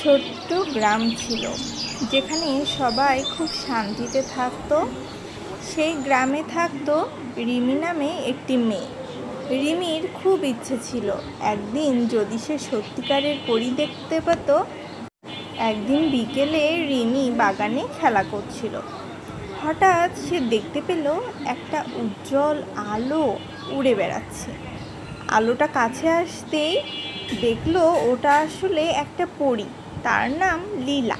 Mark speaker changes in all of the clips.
Speaker 1: ছোট্ট গ্রাম ছিল, যেখানে সবাই খুব শান্তিতে থাকতো। সেই গ্রামে থাকতো রিমি নামে একটি মেয়ে। রিমির খুব ইচ্ছে ছিল, একদিন যদি সে সত্যিকারের পরি দেখতে পেত, একদিন বিকেলে রিমি বাগানে খেলা করছিল। হঠাৎ সে দেখতে পেল একটা উজ্জ্বল আলো উড়ে বেড়াচ্ছে। আলোটা কাছে আসতেই দেখল ওটা আসলে একটা পরী। তার নাম লীলা।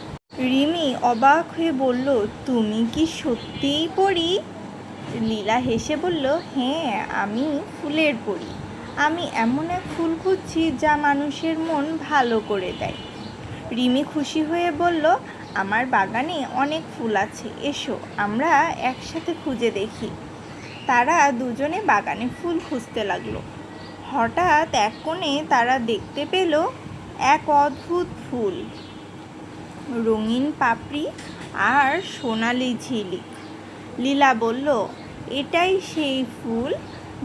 Speaker 1: রিমি অবাক হয়ে বলল, তুমি কি সত্যিই পড়ি লীলা হেসে বলল হ্যাঁ আমি ফুলের পড়ি আমি এমন এক ফুল খুঁজছি যা মানুষের মন ভালো করে দেয়। রিমি খুশি হয়ে বলল, আমার বাগানে অনেক ফুল আছে, এসো, আমরা একসাথে খুঁজে দেখি। তারা দুজনে বাগানে ফুল খুঁজতে লাগল। হঠাৎ এক কোণে তারা দেখতে পেল এক অদ্ভুত ফুল। রঙিন পাপড়ি আর সোনালি ঝিলিক। লীলা বলল, এটাই সেই ফুল,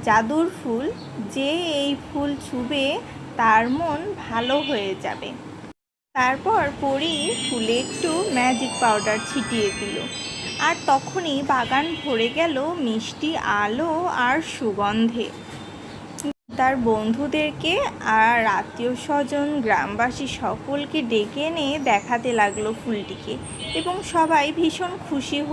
Speaker 1: জাদুর ফুল। যে এই ফুল ছুবে, তার মন ভালো হয়ে যাবে। তারপর পরি ফুলে একটু ম্যাজিক পাউডার ছিটিয়ে দিল। আর তখনই বাগান ভরে গেল মিষ্টি আলো আর সুগন্ধে। তার বন্ধুদেরকে আর আত্মীয় স্বজন, গ্রামবাসী সকলকে ডেকে এনে দেখাতে লাগল ফুলটিকে এবং সবাই ভীষণ খুশি